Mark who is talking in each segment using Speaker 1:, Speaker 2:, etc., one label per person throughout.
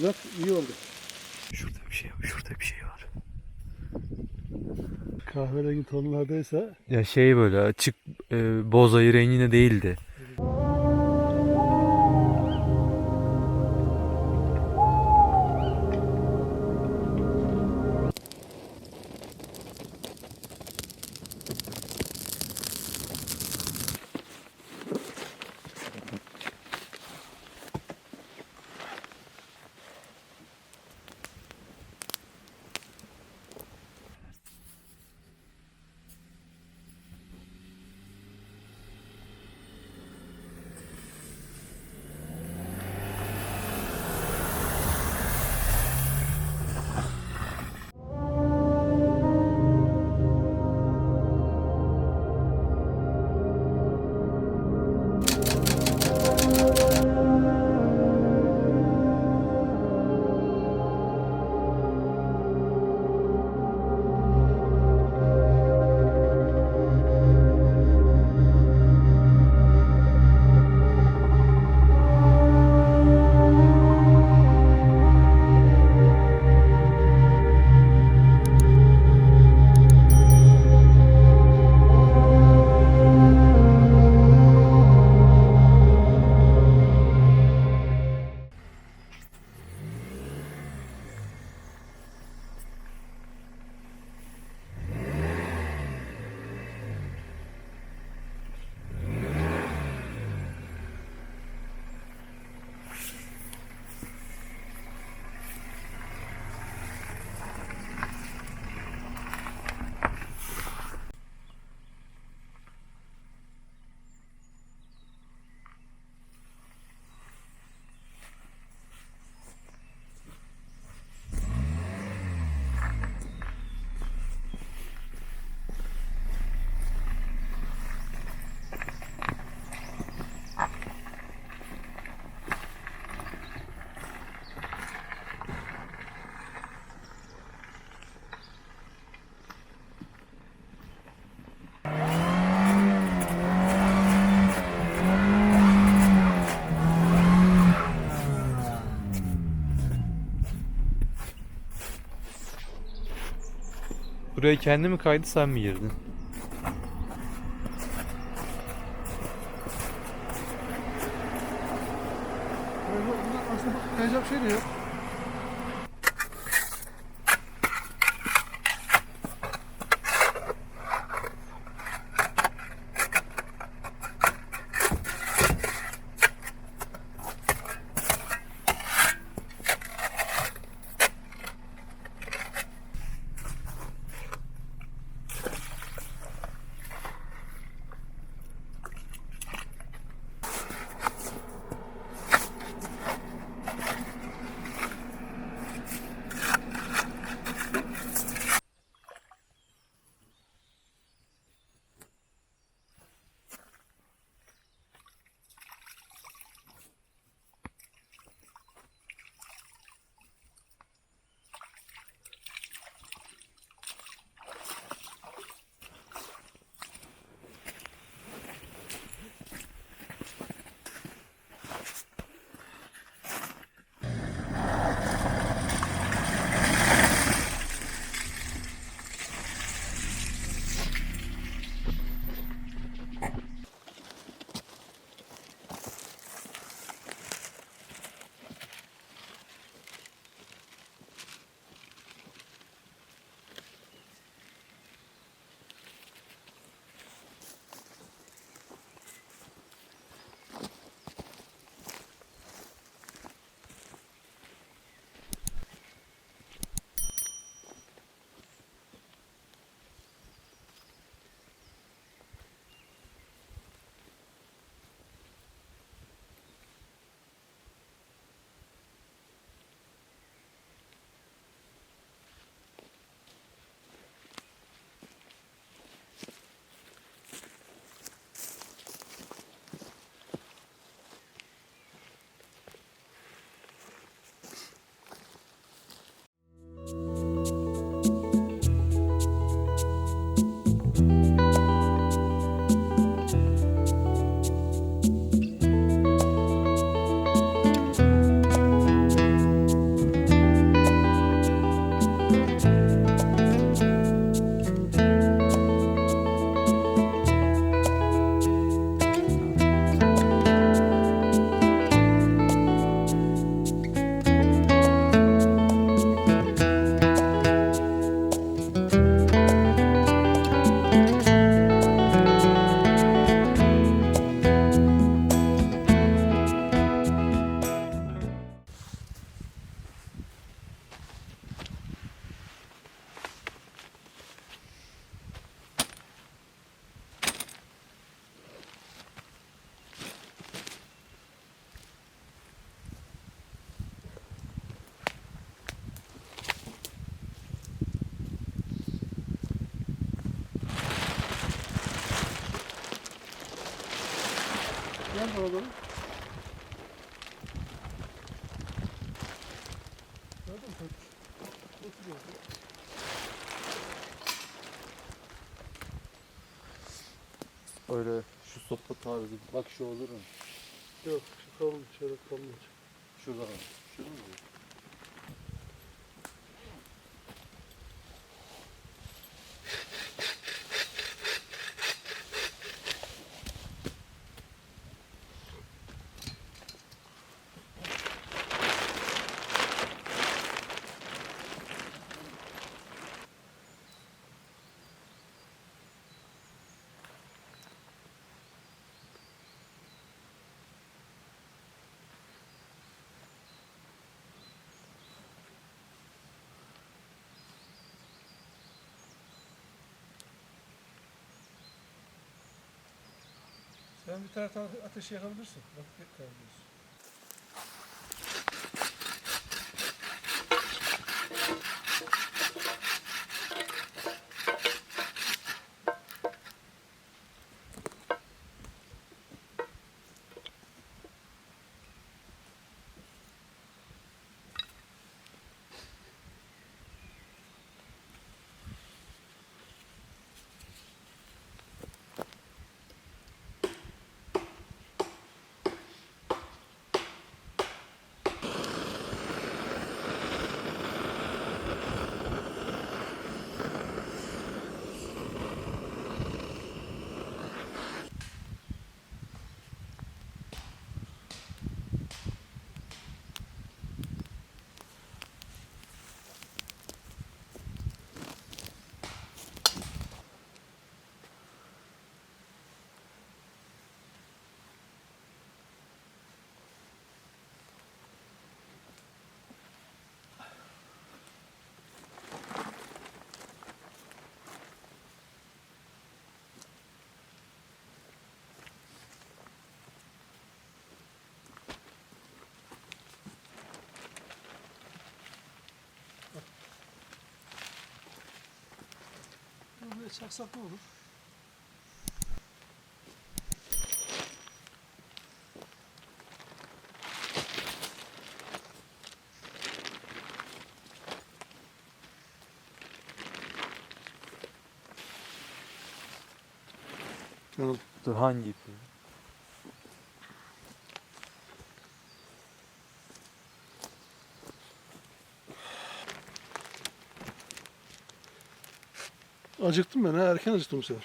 Speaker 1: Güzel, iyi oldu.
Speaker 2: Şurada bir şey var. Şurada bir şey var.
Speaker 1: Kahverengi tonlardaysa
Speaker 2: Ya şey böyle açık e, boz ayı renginde değildi. Buraya kendi mi kaydı sen mi girdin?
Speaker 1: Doğru. Gördün mü? Oturuyor.
Speaker 2: Öyle şu sopa tarzı. Bak şu olur mu?
Speaker 1: Yok, şu kalın, kalın olacak.
Speaker 2: Şuradan al. Şuradan mı?
Speaker 1: Sen bir taraftan ateşi yakabilirsin. Bak, yakabilirsin. Böyle çaksak ne olur?
Speaker 2: Dur hangi ipi?
Speaker 1: Acıktım ben ha. Erken acıktım bu sefer.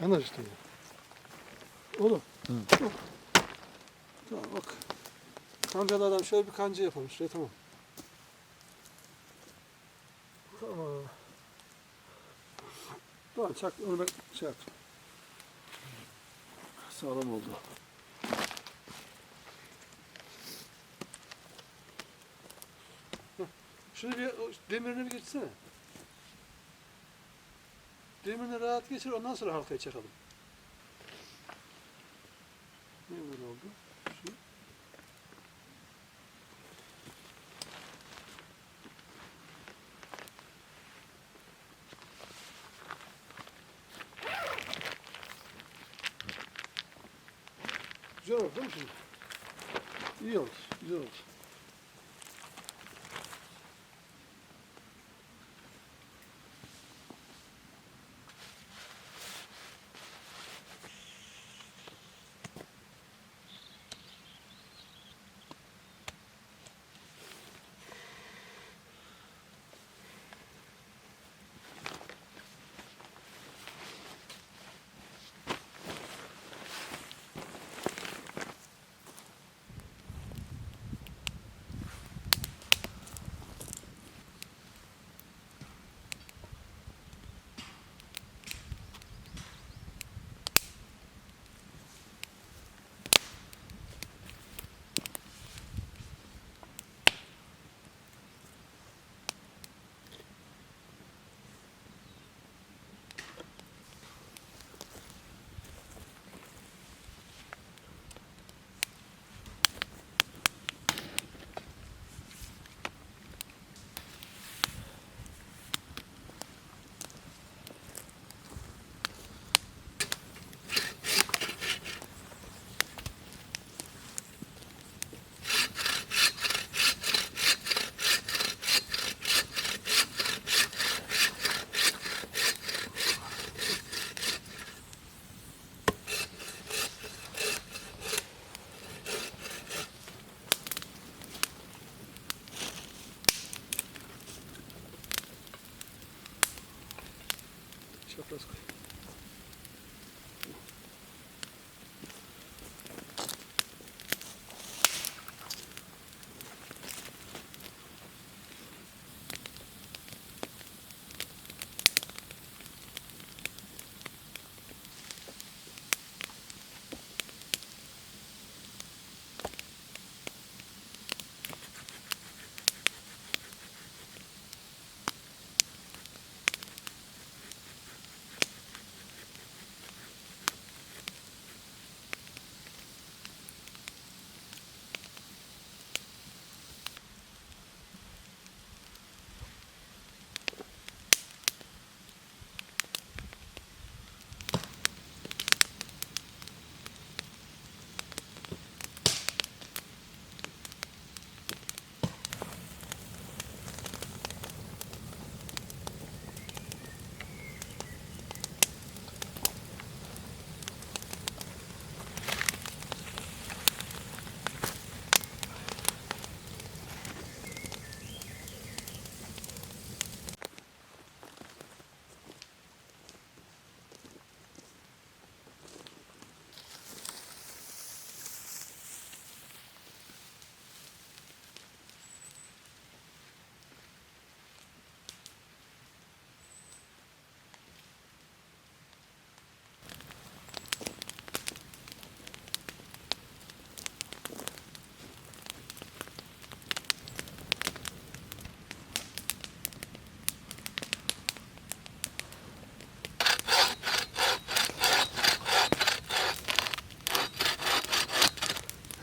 Speaker 1: Ben de acıktım ya. Oğlum.
Speaker 2: Hı.
Speaker 1: Yok. Tamam bak. Kancalı adam şöyle bir kanca yapalım şuraya tamam. Tamam. Tamam çak onu ben şey yaptım. Sağlam oldu. Şunu bir demirini bir geçsene. Demirini rahat geçir ondan sonra halkaya çakalım. Ne böyle oldu? Şu. Güzel oldu değil mi şimdi? İyi oldu, güzel oldu.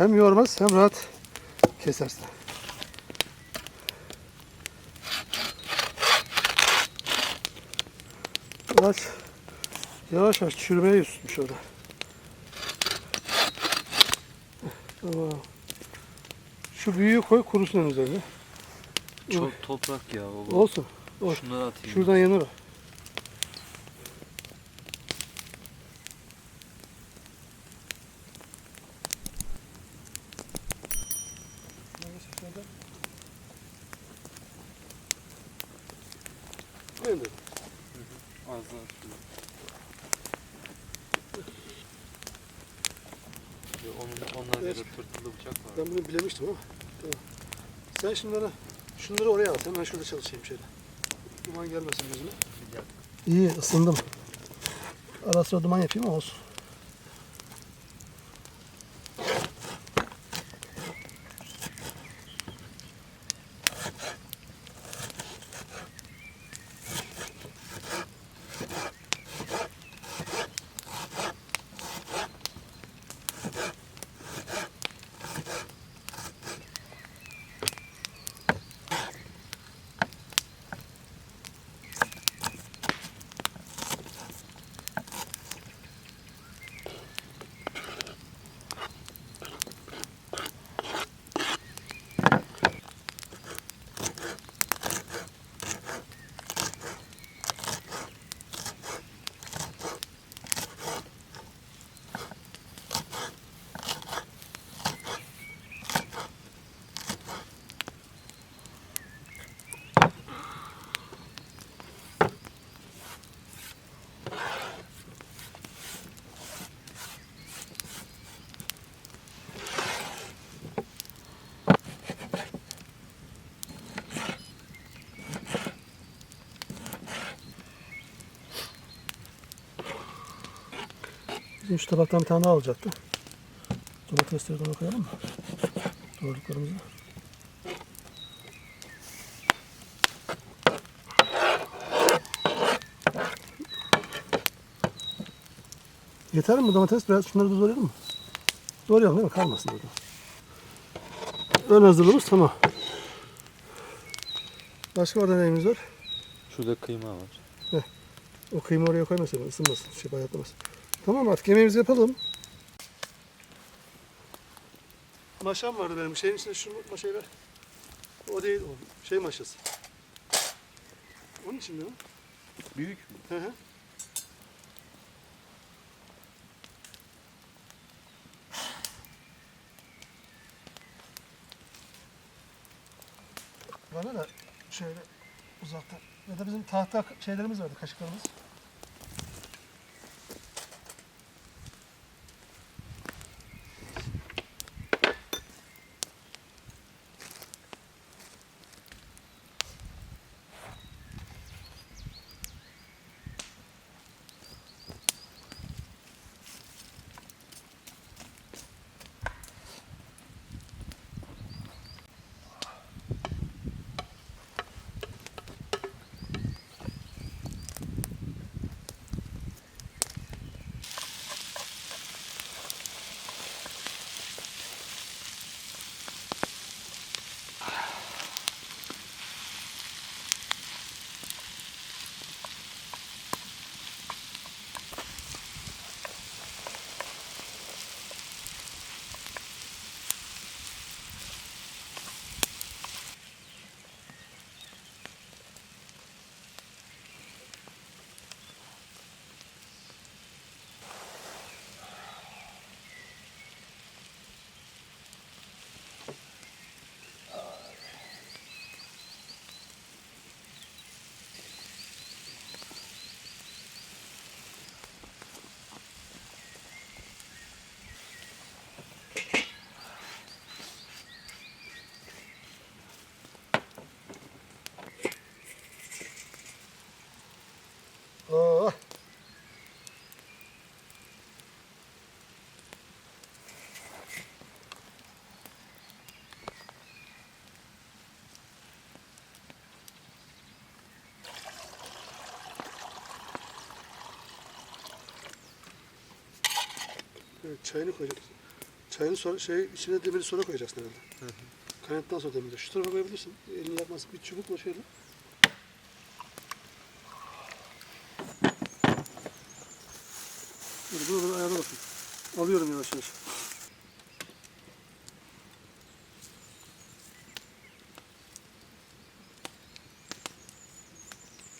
Speaker 1: Hem yormaz hem rahat kesersin. Yavaş yavaş yavaş çürümeye yüz tutmuş orada. Tamam. Şu büyüğü koy kurusun üzerine.
Speaker 2: Çok toprak ya baba.
Speaker 1: Olsun. olsun.
Speaker 2: Şunları atayım.
Speaker 1: Şuradan yanır o. Koyun dedim.
Speaker 2: Az daha şurada. Onun, onlarda
Speaker 1: Evet.
Speaker 2: da tırtılı bıçak var.
Speaker 1: Ben bunu bilemiştim ama. Tamam. Sen şunları, şunları oraya at. Hemen şurada çalışayım şöyle. Duman gelmesin gözüme. İyi ısındım. Ara sıra duman yapayım ama olsun. Şu tabaktan bir tane daha alacaktı. Domatesleri de koyalım mı? Doğradıklarımızı. Yeter mi bu domates? Biraz şunları da doğrayalım mı? Doğrayalım değil mi? Kalmasın orada. Ön hazırlığımız tamam. Başka orada neyimiz var?
Speaker 2: Şurada kıyma var.
Speaker 1: O kıyma oraya koymasın, ısınmasın, şey bayatlamasın. Tamam artık yemeğimizi yapalım. Maşam vardı benim. Şeyin içinde şu maşayı ver. O değil o. Şey maşası. Onun içinde mi?
Speaker 2: Büyük mü?
Speaker 1: Hı hı. Bana da şöyle uzaktan ya da bizim tahta şeylerimiz vardı, kaşıklarımız. Evet, çayını koyacağız. Çayını sonra, şey, içine demiri sonra koyacaksın herhalde. Kaynattıktan sonra demiri. Şu tarafa koyabilirsin. Elini yakmasın. Bir çubukla şöyle. Dur, bunu ayarla bakayım. Alıyorum yavaş yavaş.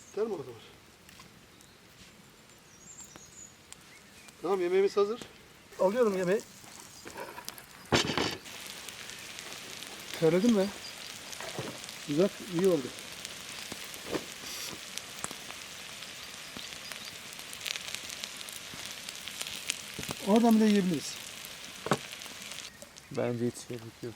Speaker 1: Yeter mi o kadar? Tamam yemeğimiz hazır. Alıyorum yemeği. Terledin mi? Güzel, iyi oldu. Oradan bile yiyebiliriz.
Speaker 2: Bence hiç gerek yok.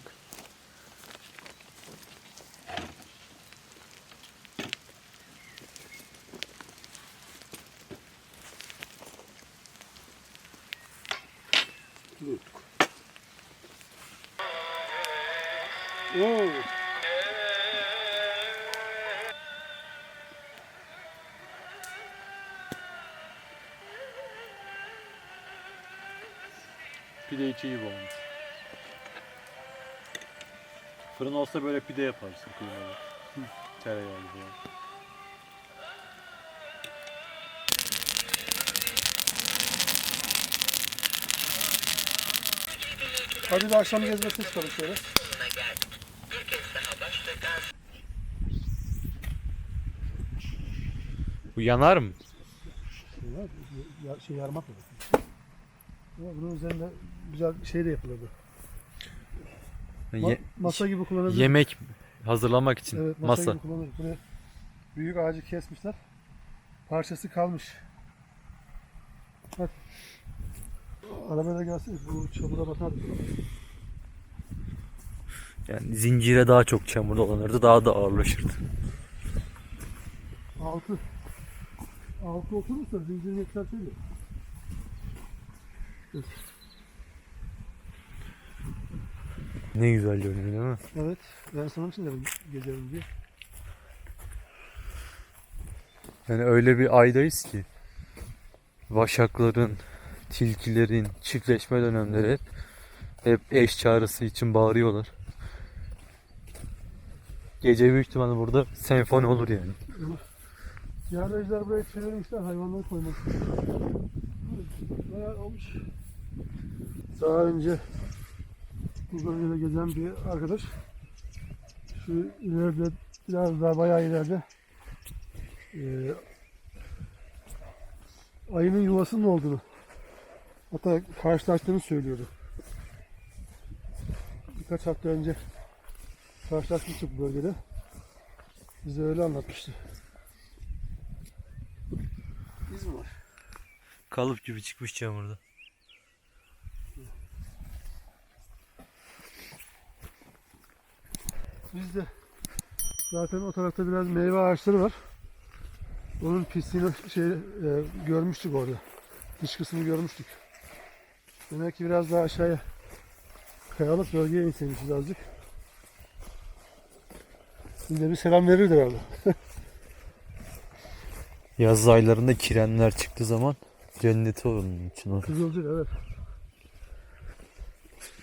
Speaker 3: Pide içi gibi olmuş. Fırın olsa böyle pide yaparsın kıymalı. Tereyağlı falan.
Speaker 1: Hadi de akşam gezmesine çıkalım şöyle.
Speaker 2: Bu yanar mı?
Speaker 1: Şey, ya, şey yarmak mı? Bunun üzerinde güzel şey de yapılırdı. Ma-
Speaker 2: Ye-
Speaker 1: masa gibi kullanılır.
Speaker 2: yemek hazırlamak için
Speaker 1: Evet, masa,
Speaker 2: masa.
Speaker 1: gibi kullanılır. Buraya büyük ağacı kesmişler. Parçası kalmış. Bak. Arabaya da. Bu çamura batar.
Speaker 2: Yani zincire daha çok çamur dolanırdı, daha da ağırlaşırdı.
Speaker 1: Altı. Altı oturursa zincirini
Speaker 2: Ne güzel görünüyor değil mi?
Speaker 1: Evet. Ben sana için dedim gezelim diye.
Speaker 2: Yani öyle bir aydayız ki vaşakların, tilkilerin çiftleşme dönemleri hep hep eş çağrısı için bağırıyorlar. Gece büyük ihtimalle burada senfoni olur yani.
Speaker 1: Yardımcılar buraya çevirmişler hayvanları koymak için. Bayağı olmuş. Daha önce bu bölgede gezen bir arkadaş şu ileride biraz daha bayağı ileride eee ayının yuvasının olduğunu hatta karşılaştığını söylüyordu. Birkaç hafta önce karşılaşmıştık bu bölgede. Bize öyle anlatmıştı. İz mi var?
Speaker 2: Kalıp gibi çıkmış çamurda.
Speaker 1: Biz de zaten o tarafta biraz meyve ağaçları var. Onun pisliğini şey e, görmüştük orada. Dış kısmını görmüştük. Demek ki biraz daha aşağıya kayalık bölgeye inseymişiz azıcık. Şimdi bir selam verirdi herhalde.
Speaker 2: Yaz aylarında kirenler çıktığı zaman cenneti onun için.
Speaker 1: Kızılcık evet.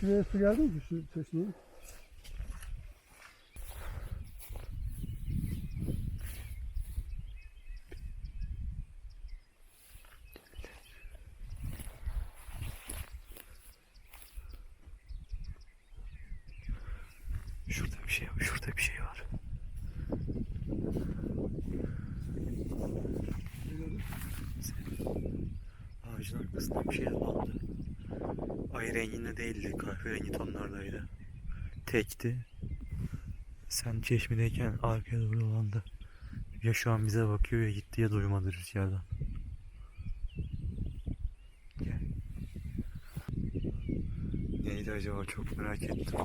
Speaker 1: Şuraya su geldi mi şu çeşmeye?
Speaker 2: Şurada bir şey var, şurada bir şey var. Ağacın arkasında bir şey dolandı. Ay renginde kahverengi tonlardaydı. Tekti. Sen çeşmedeyken arkaya doğru dolandı. Ya şu an bize bakıyor ya gitti ya duymadı rüzgardan. Gel. Neydi acaba çok merak ettim.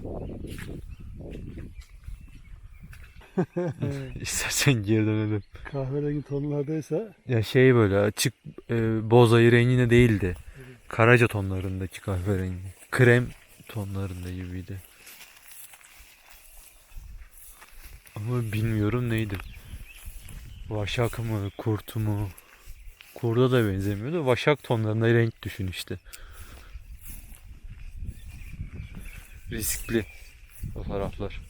Speaker 2: İstersen geri dönelim.
Speaker 1: Kahverengi tonlardaysa
Speaker 2: Ya şey böyle açık e, boz ayı renginde değildi. Karaca tonlarındaki kahverengi. Krem tonlarında gibiydi. Ama bilmiyorum neydi. Vaşak mı, kurt mu? Kurda da benzemiyordu. Vaşak tonlarında renk düşün işte. riskli o taraflar.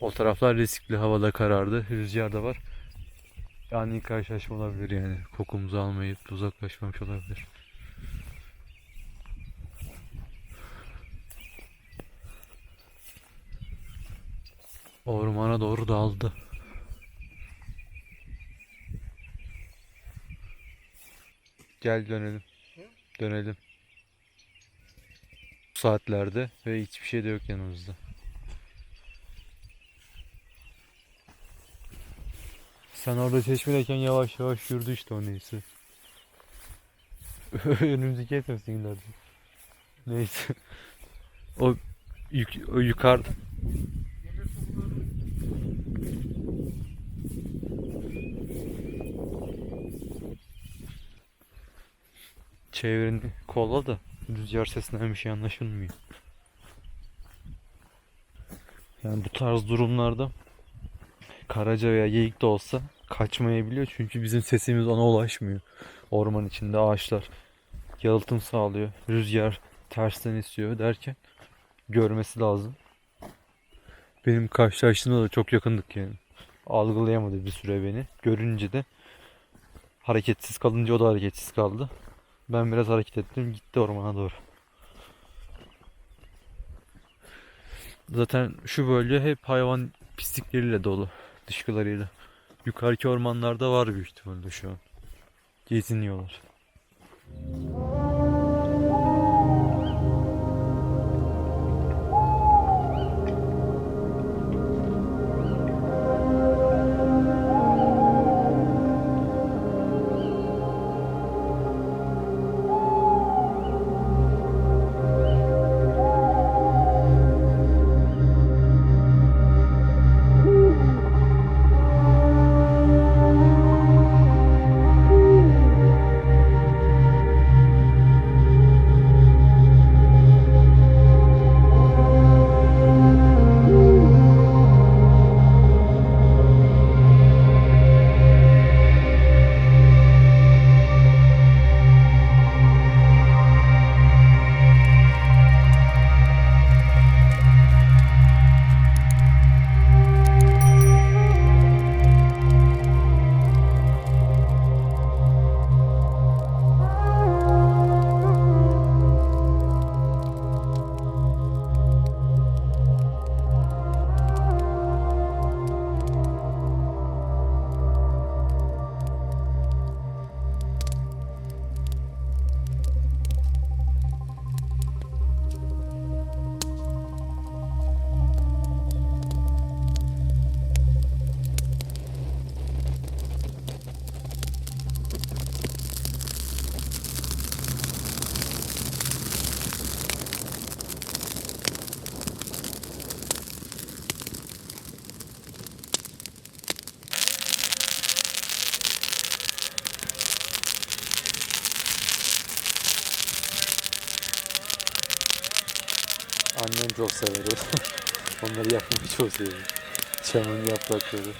Speaker 2: O taraflar riskli. Havada karardı. Rüzgar da var. Yani karşılaşma olabilir yani. Kokumuzu almayıp uzaklaşmamış olabilir. Ormana doğru daldı. Gel dönelim. Dönelim. Bu saatlerde ve hiçbir şey de yok yanımızda. Sen orada çeşmedeyken yavaş yavaş yürüdü işte o neyse. Önümüzdeki etmesin ileride. Neyse. O, yük, o yukarıda. Çevrini kolla da rüzgar sesinden bir şey anlaşılmıyor. Yani bu tarz durumlarda karaca veya geyik de olsa kaçmayabiliyor çünkü bizim sesimiz ona ulaşmıyor. Orman içinde ağaçlar yalıtım sağlıyor. Rüzgar tersten esiyor derken görmesi lazım. Benim karşılaştığımda da çok yakındık yani. Algılayamadı bir süre beni. Görünce de hareketsiz kalınca o da hareketsiz kaldı. Ben biraz hareket ettim gitti ormana doğru. Zaten şu bölge hep hayvan pislikleriyle dolu. Dışkılarıyla. Yukarıki ormanlarda var büyük ihtimalle şu an. Geziniyorlar. Çok sever o. Onları yakmayı çok seviyor. Çamın yaprakları.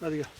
Speaker 1: Hadi gel.